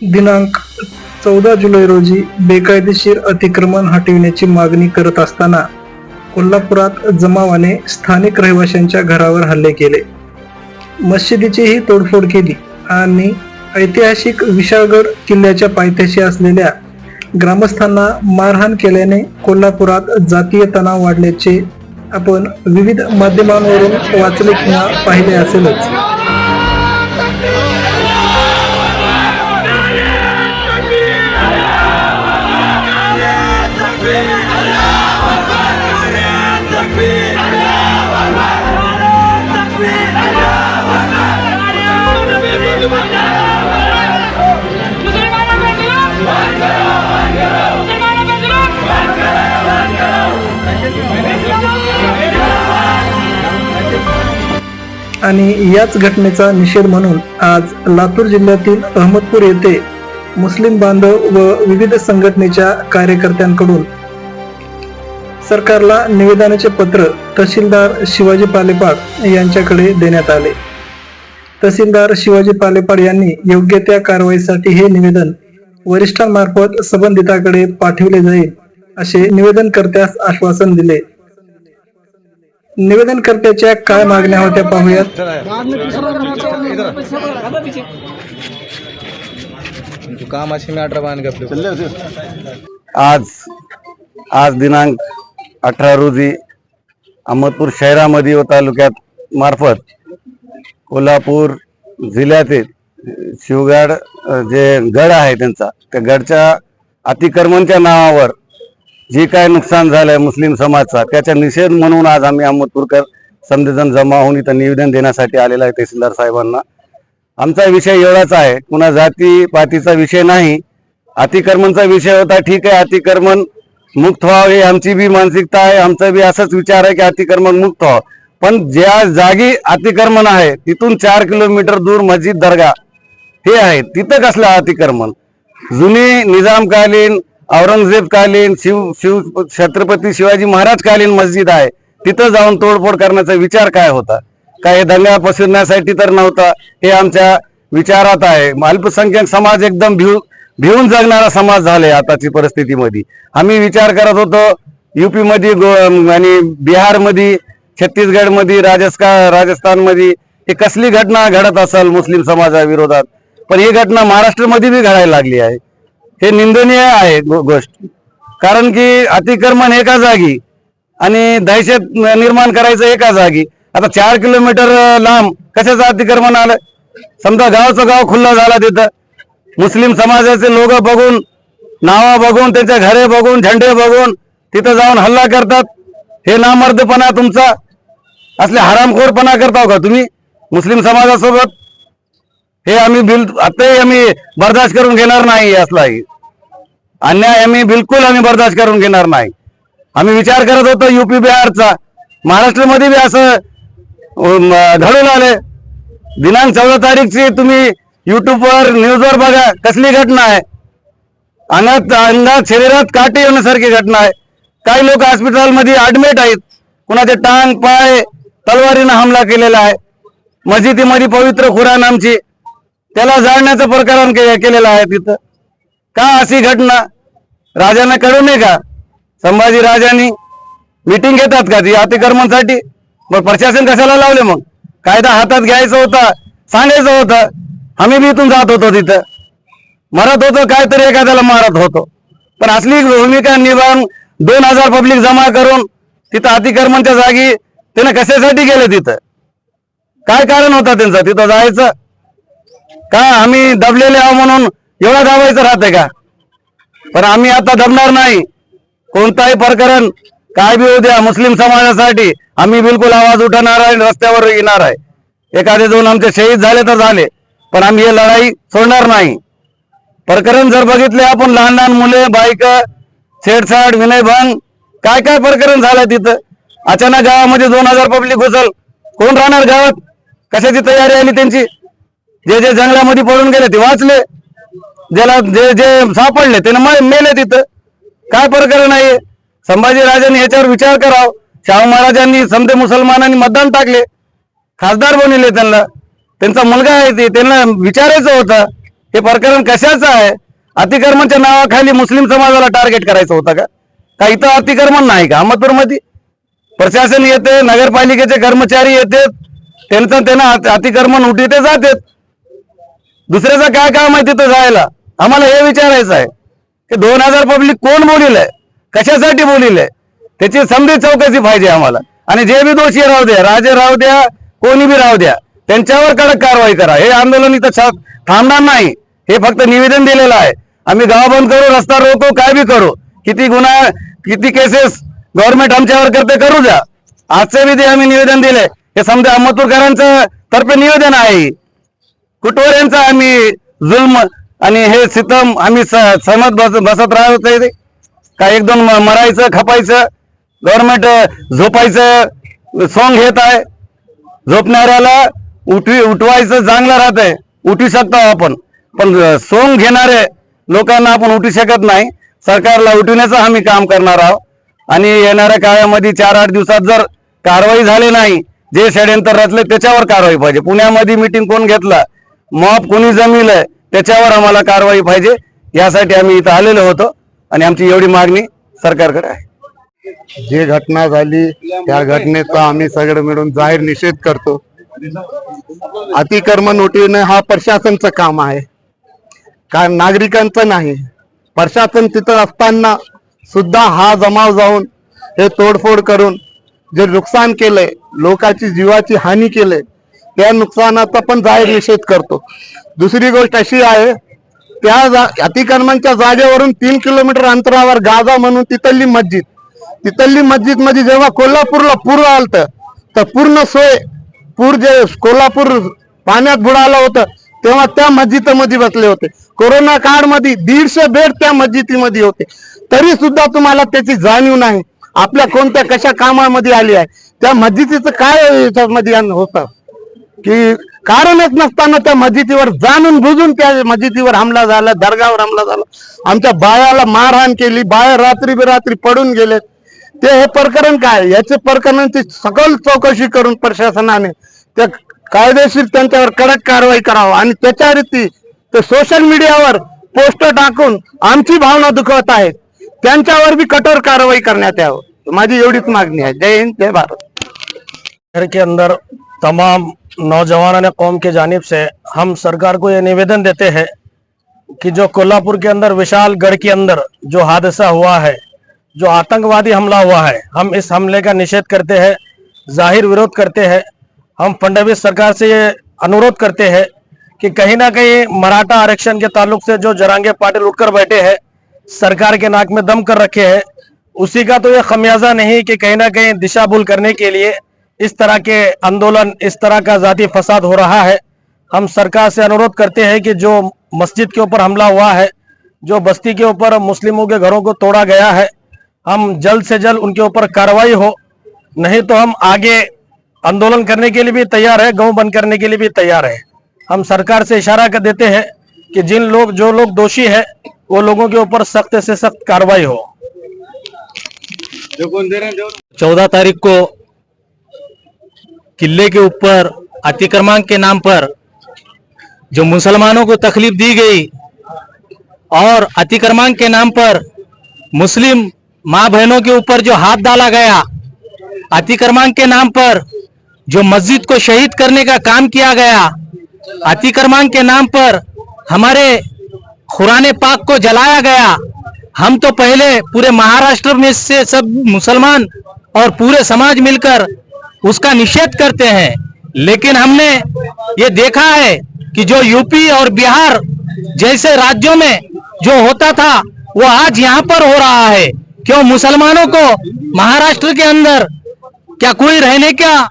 दिनांक चौदा जुलै रोजी बेकायदेशीर अतिक्रमण हटविण्याची मागणी करत असताना कोल्हापुरात जमावाने स्थानिक रहिवाशांच्या घरावर हल्ले केले. मशिदीचीही तोडफोड केली आणि ऐतिहासिक विशाळगड किल्ल्याच्या पायथ्याशी असलेल्या ग्रामस्थांना मारहाण केल्याने कोल्हापुरात जातीय तणाव वाढल्याचे आपण विविध माध्यमांवरून वाचले किंवा पाहिले असेलच. याच घटनेचा निषेध म्हणून आज लातूर जिल्ह्यातील अहमदपूर येथे मुस्लिम बांधव व विविध संघटनेच्या कार्यकर्त्यांकडून सरकारला निवेदनाचे पत्र तहसीलदार शिवाजी पालेपाड यांच्याकडे देण्यात आले. तहसीलदार शिवाजी पालेपाड यांनी योग्य त्या कारवाईसाठी हे निवेदन वरिष्ठांमार्फत संबंधिताकडे पाठविले जाईल असे निवेदनकर्त्यास आश्वासन दिले. निवेदनकर्त्याच्या काय मागण्या होत्या पाहूयात? आज आज दिनांक अठरा रोजी अहमदपूर शहरामध्ये व तालुक्यात मार्फत कोल्हापूर जिल्ह्यातील शिवगड जे गड आहे त्यांचा त्या गडच्या अतिक्रमणच्या नावावर जे काय नुकसान झालंय मुस्लिम समाजचा त्याचा निषेध म्हणून आज आम्ही अहमदपूरकर समजेजण जमा होऊन इथं निवेदन देण्यासाठी आलेला आहे तहसीलदार साहेबांना. आमचा विषय एवढाच आहे कुणा जाती पातीचा विषय नाही. अतिक्रमणचा विषय होता ठीक आहे अतिक्रमण मुक्त व्हावं आमची बी मानसिकता आहे आमचा बी असाच विचार आहे की अतिक्रमण मुक्त व्हावं. पण ज्या जागी अतिक्रमण आहे तिथून चार किलोमीटर दूर मस्जिद दर्गा हे आहे तिथं कसलं अतिक्रमण? जुनी निजामकालीन औरंगजेब कालीन शिव शिव छत्रपती शिवाजी महाराज कालीन मस्जिद आहे. तिथं जाऊन तोडफोड करण्याचा विचार काय होता? काय हे दंगा पसरण्यासाठी तर नव्हता? हे आमच्या विचारात आहे. अल्पसंख्याक समाज एकदम भिऊ भिवून जगणारा समाज झालाय आताची परिस्थितीमध्ये. आम्ही विचार करत होतो युपी मध्ये गो- आणि बिहारमध्ये छत्तीसगडमध्ये छत्तीसगड राजस्थानमध्ये राजस्थान हे कसली घटना घडत असेल मुस्लिम समाजाविरोधात? पण ही घटना महाराष्ट्रामध्ये बी घडायला लागली आहे. हे निंदनीय आहे गोष्ट. कारण की अतिक्रमण एका जागी आणि दहशत निर्माण करायचं एका जागी. आता चार किलोमीटर लांब कशाचं अतिक्रमण आलं? समजा गावचं गाव खुल्ला झाला तिथं. मुस्लिम समाजाचे लोक बघून नावा बघून त्यांच्या घरे बघून झेंडे बघून तिथं जाऊन हल्ला करतात. हे नामर्दपणा तुमचा असले हरामखोरपणा करताव का तुम्ही? मुस्लिम समाजासोबत? हे आम्ही बिल आताही आम्ही बर्दाश्त करून घेणार नाही असलाही. अन्याय आम्ही बिलकुल आम्ही बर्दाश्त करून घेणार नाही. आम्ही विचार करत होतो युपी बिहारचा. महाराष्ट्रामध्ये बी असं घडून आले. दिनांक चौदा तारीखची तुम्ही युट्यूबवर न्यूजवर बघा कसली घटना आहे. अंगात अंगात शरीरात काटे येण्यासारखी घटना आहे. काही लोक हॉस्पिटलमध्ये ऍडमिट आहेत. कुणाचे टांग पाय तलवारीनं हमला केलेला आहे. मस्जिदीमध्ये पवित्र खुरान आमची. त्याला जाळण्याचं प्रकरण के- केलेलं आहे तिथं. का अशी घटना? राजांना कळू नये का? संभाजी राजांनी मिटिंग घेतात का? ती अतिक्रमणसाठी? मग प्रशासन कशाला लावले मग? कायदा हातात घ्यायचं होता सांगायचं होतं. आम्ही बी इथून जात होतो तिथं. मरत होतो काहीतरी एखाद्याला मारत होतो. पण असली भूमिका निभावून दोन हजार पब्लिक जमा करून तिथं अतिक्रमणच्या जागी त्याने कशासाठी गेलं तिथं? काय कारण होतं त्यांचं? तिथं जायचं? का आम्ही दबलेले आहो म्हणून एवढा दाबायचं राहतंय का? पण आम्ही आता दमणार नाही. कोणताही प्रकरण काय बी उद्या मुस्लिम समाजासाठी आम्ही बिलकुल आवाज उठवणार आहे रस्त्यावर येणार आहे. एखादे दोन आमचे शहीद झाले तर झाले पण आम्ही हे लढाई सोडणार नाही. प्रकरण जर बघितले आपण लहान लहान मुले बाईक छेडछाड विनयभंग काय काय प्रकरण झालं तिथं? अचानक गावामध्ये दोन हजार पब्लिक घुसल. कोण राहणार गावात? कशाची तयारी आली त्यांची? जे जे जंगलामध्ये पडून गेले ते वाचले. ज्याला जे जे सापडले त्यानं मेले तिथं. काय प्रकरण नाही संभाजीराजांनी याच्यावर विचार करावा. शाहू महाराजांनी समजे मुसलमानांनी मतदान टाकले. खासदार बनवले त्यांना. त्यांचा मुलगा आहे ते. त्यांना विचारायचं होतं हे प्रकरण कशाचं आहे? अतिक्रमणच्या नावाखाली मुस्लिम समाजाला टार्गेट करायचं होतं का? का इथं अतिक्रमण नाही का? अहमदपूरमध्ये? प्रशासन येते नगरपालिकेचे कर्मचारी येतात. त्यांचं त्यांना अतिक्रमण उठी ते जातात. दुसऱ्याचं काय काम आहे तिथं जायला? आम्हाला हे विचारायचं आहे की दोन हजार पब्लिक कोण बोलील आहे? कशासाठी बोलील आहे? त्याची समधी चौकशी पाहिजे आम्हाला. आणि जे बी दोषी राहू द्या राजे राहू द्या कोणी बी राहू द्या त्यांच्यावर कडक कारवाई करा. हे आंदोलन इथं थांबणार नाही. हे फक्त निवेदन दिलेलं आहे. आम्ही गाव बंद करू रस्ता रोको काय बी करू. किती गुन्हा किती केसेस गव्हर्नमेंट आमच्यावर करते करू द्या. आजचे बी ते आम्ही निवेदन दिले हे समजा अहमदपूरकरांचं तर्फे निवेदन आहे. कुटवर यांचा आम्ही जुल्म आणि हे सितम आम्ही स- सहमत बस बसत राहत ते. काय एक दोन म- मरायचं खपायचं गव्हर्नमेंट झोपायचं सॉंग घेत आहे. झोपणाऱ्याला उठवी उठवायचं चांगलं राहत आहे. उठू शकतो आपण. पण सोंग घेणारे लोकांना आपण उठू शकत नाही. सरकारला उठवण्याचं आम्ही काम करणार आहोत. आणि येणाऱ्या काळामध्ये चार आठ दिवसात जर कारवाई झाली नाही जे षडयंत्र रचले त्याच्यावर कारवाई पाहिजे. पुण्यामध्ये मिटिंग कोण घेतला? मॉप कोणी जमिलं त्याच्यावर आम्हाला कारवाई पाहिजे. यासाठी आम्ही इथं आलेलो होतो आणि आमची एवढी मागणी सरकारकडे आहे. जे घटना झाली त्या घटनेचा आम्ही सगळे मिळून जाहीर निषेध करतो. अतिक्रमण उठविणं हा प्रशासनचं काम आहे. का नागरिकांचं नाही. प्रशासन तिथं असताना सुद्धा हा जमाव जाऊन हे तोडफोड करून जे नुकसान केलंय लोकांची जीवाची हानी केले त्या नुकसानाचा पण जाहीर निषेध करतो. दुसरी गोष्ट अशी आहे त्या जा- अतिक्रमणच्या जागेवरून तीन किलोमीटर अंतरावर गाजा म्हणून तिथली मस्जिद. तिथली मस्जिदमध्ये जेव्हा कोल्हापूरला पूर आलत तर पूर्ण सोय पूर जे कोल्हापूर पाण्यात बुडालं होतं तेव्हा त्या मस्जिदमध्ये बसले होते. कोरोना काळमध्ये दीडशे बेड त्या मस्जिदीमध्ये होते. तरी सुद्धा तुम्हाला त्याची जाणीव नाही. आपल्या कोणत्या कशा कामामध्ये आली आहे. त्या मस्जिदीचं काय याच्यामध्ये होतं? की कारणच नसताना त्या मस्जिदीवर जाणून बुजून त्या मस्जिदीवर हमला झाला दर्गावर हमला झाला. आमच्या बायाला मारहाण केली बाया रात्री बिरात्री पडून गेले. ते हे प्रकरण काय? याचे प्रकरणांची सकल चौकशी करून प्रशासनाने त्या कायदेशीर त्यांच्यावर कडक कारवाई करावं. आणि त्याच्या रीती ते सोशल मीडियावर पोस्ट टाकून आमची भावना दुखवत आहेत. त्यांच्यावर बी कठोर कारवाई करण्यात यावं. माझी एवढीच मागणी आहे. जय हिंद जय भारत. शहर के अंदर तमाम नौजवानों कौम के जानिब से हम सरकार को ये निवेदन देते हैं कि जो कोल्हापुर के अंदर विशाल गढ़ के अंदर जो हादसा हुआ है, जो आतंकवादी हमला हुआ है, हम इस हमले का निषेध करते हैं, ज़ाहिर विरोध करते हैं। हम फडणवीस सरकार से ये अनुरोध करते हैं कि कहीं ना कहीं मराठा आरक्षण के ताल्लुक से जो जरांगे पाटिल उठकर बैठे हैं, सरकार के नाक में दम कर रखे हैं, उसी का तो ये खमियाजा नहीं कि कहीं ना कहीं दिशा भूल करने के लिए इस तरह के आंदोलन इस तरह का जाति फसाद हो रहा है। हम सरकार से अनुरोध करते हैं कि जो मस्जिद के ऊपर हमला हुआ है जो बस्ती के ऊपर मुस्लिमों के घरों को तोड़ा गया है हम जल्द से जल्द उनके ऊपर कार्रवाई हो। नहीं तो हम आगे आंदोलन करने के लिए भी तैयार है गाँव बंद करने के लिए भी तैयार है। हम सरकार से इशारा कर देते हैं कि जिन लोग जो लोग दोषी है वो लोगों के ऊपर सख्त से सख्त कार्रवाई हो। चौदह तारीख को किले के ऊपर, अतिक्रमण के नाम पर जो मुसलमानों को तकलीफ़ दी गई और अतिक्रमण के नाम पर मुस्लिम माँ बहनों के ऊपर जो हाथ डाला गया, अतिक्रमण के नाम पर जो मस्जिद को शहीद करने का काम किया गया, अतिक्रमण के नाम पर हमारे कुरान पाक को जलाया गया। हम तो पहले पूरे महाराष्ट्र में से सब मुसलमान और पूरे समाज मिलकर उसका निषेध करते हैं। लेकिन हमने ये देखा है कि जो यूपी और बिहार जैसे राज्यों में जो होता था, वो आज यहाँ पर हो रहा है। क्यों मुसलमानों को महाराष्ट्र के अंदर क्या कोई रहने का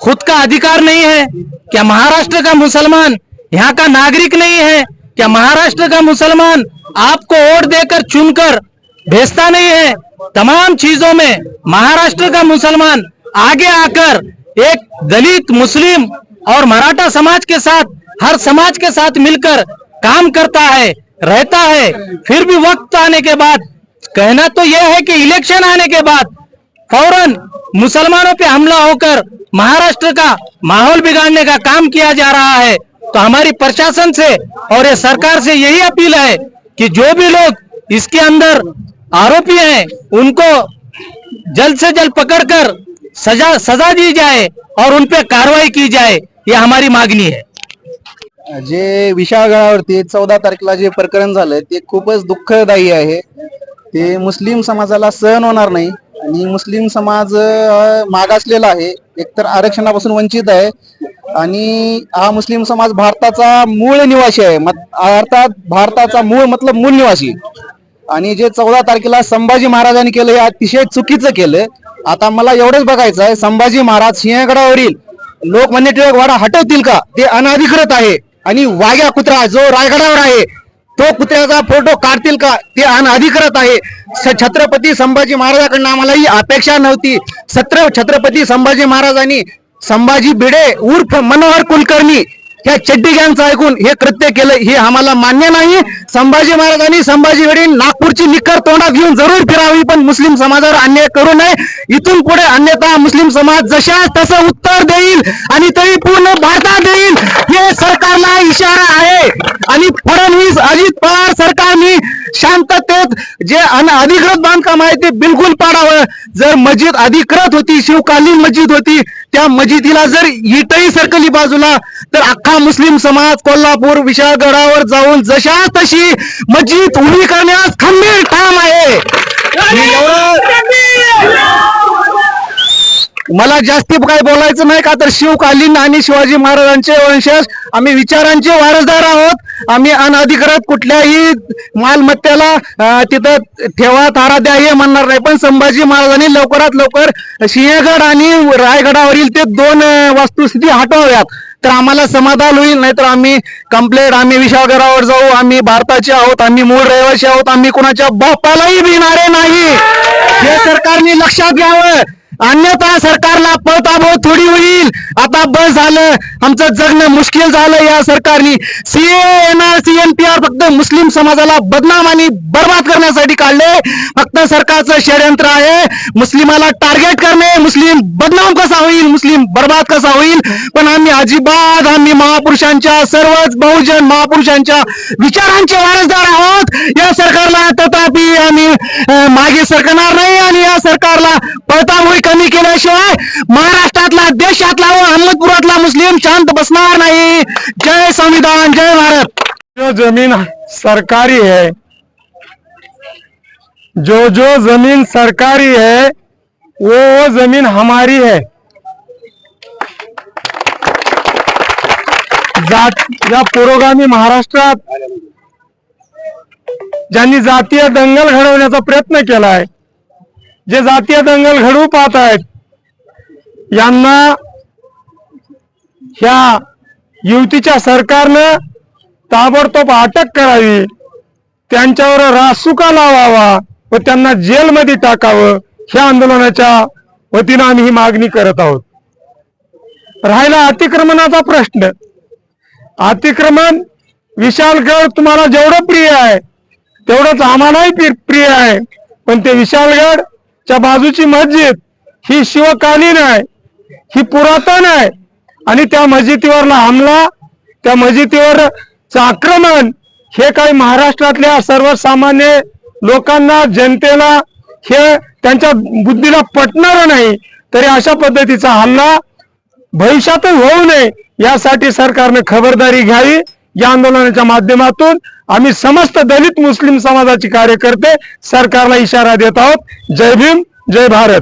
खुद का अधिकार नहीं है? क्या महाराष्ट्र का मुसलमान यहाँ का नागरिक नहीं है? क्या महाराष्ट्र का मुसलमान आपको वोट देकर चुनकर भेजता नहीं है? तमाम चीज़ों में महाराष्ट्र का मुसलमान आगे आकर एक दलित, मुस्लिम और मराठा समाज के साथ, हर समाज के साथ मिलकर काम करता है, रहता है। फिर भी वक्त आने के बाद, कहना तो यह है कि इलेक्शन आने के बाद फ़ौरन मुसलमानों पे हमला होकर महाराष्ट्र का माहौल बिगाड़ने का काम किया जा रहा है। तो हमारी प्रशासन से और ये सरकार से यही अपील है कि जो भी लोग इसके अंदर आरोपी हैं, उनको जल्द से जल्द पकड़कर सजा सजा दी जाए और उन पे कार्रवाई की जाए ये हमारी मागणी है। जे विशाळगडावरती चौदा तारखेला जे प्रकरण झालं ते खूपच दुःखदायी आहे. ते मुस्लिम समाजाला सहन होणार नाही आणि मुस्लिम समाज अं, मागासलेला आहे. एकतर आरक्षणापासून वंचित आहे आणि हा मुस्लिम समाज भारताचा मूळ निवासी आहे. मत- अर्थात भारताचा मूळ मतलब मूळ निवासी. आणि जे चौदा तारखेला संभाजी महाराजांनी केलं हे अतिशय चुकीचं केलं. आता मला एवढंच बघायचं आहे संभाजी महाराज सिंहगडावरील लोकमान्य टिळक वाडा हटवतील का? ते अनाधिकृत आहे. आणि वाघ्या कुत्रा जो रायगडावर आहे तो कुत्र्याचा फोटो काढतील का? ते अनाधिकृत आहे. छत्रपती संभाजी महाराजांकडनं आम्हाला ही अपेक्षा नव्हती. सत्र छत्रपती संभाजी महाराजांनी संभाजी भिडे उर्फ मनोहर कुलकर्णी ह्या चड्डी गँगचं ऐकून हे कृत्य केलं हे आम्हाला मान्य नाही. संभाजी महाराजांनी संभाजी वडील नागपूरची निकर तोंडात घेऊन जरूर फिरावी पण मुस्लिम समाजावर अन्याय करू नये. इथून पुढे अन्यथा मुस्लिम समाज जशा तसं उत्तर देईल आणि तरी पूर्ण भारतात देईल. हे सरकारला इशारा आहे. आणि फडणवीस अजित पवार सरकारने शांततेत जे अन अधिकृत बांधकाम आहे ते बिलकुल पाडावं. जर मस्जिद अधिकृत होती शिवकालीन मस्जिद होती त्या मस्जिदीला जर इटही सरकली बाजूला तर अख्खा मुस्लिम समाज कोल्हापूर विशाळगडावर जाऊन जशा तशी मस्जिद उभी करण्यास खंबीर ठाम आहे. मला जास्ती काय बोलायचं नाही का? तर शिवकालीन आणि शिवाजी महाराजांचे वंशज. आम्ही विचारांचे वारसदार आहोत. आम्ही अनधिकृत कुठल्याही मालमत्तेला तिथं ठेवा तारा द्या हे म्हणणार नाही. पण संभाजी महाराजांनी लवकरात लवकर सिंहगड आणि रायगडावरील ते दोन अं, वस्तुस्थिती हटवाव्यात. तर आम्हाला समाधान होईल नाहीतर आम्ही कंप्लेंट आम्ही विशाळगडावर जाऊ आम्ही भारताचे आहोत आम्ही मूळ रहिवासी आहोत आम्ही कोणाच्या बापालाही भिणारे नाही. हे सरकारने लक्षात घ्यावं. अन्यथा सरकारला पळताबो थोडी होईल. आता बस झालं. आमचं जगणं मुश्किल झालं या सरकारने. सीए एनआर सीएनपीआर फक्त मुस्लिम समाजाला बदनाम आणि बर्बाद करण्यासाठी काढले. फक्त सरकारचं षडयंत्र आहे. मुस्लिमाला टार्गेट करणे. मुस्लिम बदनाम कसा होईल? मुस्लिम बर्बाद कसा होईल? पण आम्ही अजिबात आम्ही महापुरुषांच्या सर्वच बहुजन महापुरुषांच्या विचारांचे वारसदार आहोत. या सरकारला तथापि आम्ही मागे सरकणार नाही आणि या सरकारला पळतामुळी कमी केल्याशिवाय महाराष्ट्रातला देशातला व अहमदपुरातला मुस्लिम शांत बसणार नाही. जय संविधान जय भारत. जो जमीन सरकारी है जो जो जमीन सरकारी है वो वो जमीन हमारी है। जात या पुरोगामी महाराष्ट्रात ज्यांनी जातीय दंगल घडवण्याचा प्रयत्न केलाय जे जातीय दंगल घडवू पाहत आहेत यांना ह्या युतीच्या सरकारनं ताबडतोब अटक करावी त्यांच्यावर रासुका लावावा व त्यांना जेलमध्ये टाकावं ह्या आंदोलनाच्या वतीनं आम्ही ही मागणी करत आहोत. राहिला अतिक्रमणाचा प्रश्न. अतिक्रमण विशालगड तुम्हाला जेवढं प्रिय आहे तेवढंच आम्हालाही प्रिय आहे पण ते विशालगड च्या बाजूची मस्जिद ही शिवकालीन आहे ही पुरातन आहे. आणि त्या मस्जिदीवरला हमला त्या मस्जिदीवर आक्रमण हे काही महाराष्ट्रातल्या सर्वसामान्य लोकांना जनतेला हे त्यांच्या बुद्धीला पटणार नाही. तरी अशा पद्धतीचा हल्ला भविष्यातच होऊ नये यासाठी सरकारने खबरदारी घ्यावी. या आंदोलनाच्या माध्यमातून आम्ही समस्त दलित मुस्लिम समाजाचे कार्यकर्ते सरकारला इशारा देत आहोत. जय भीम जय भारत.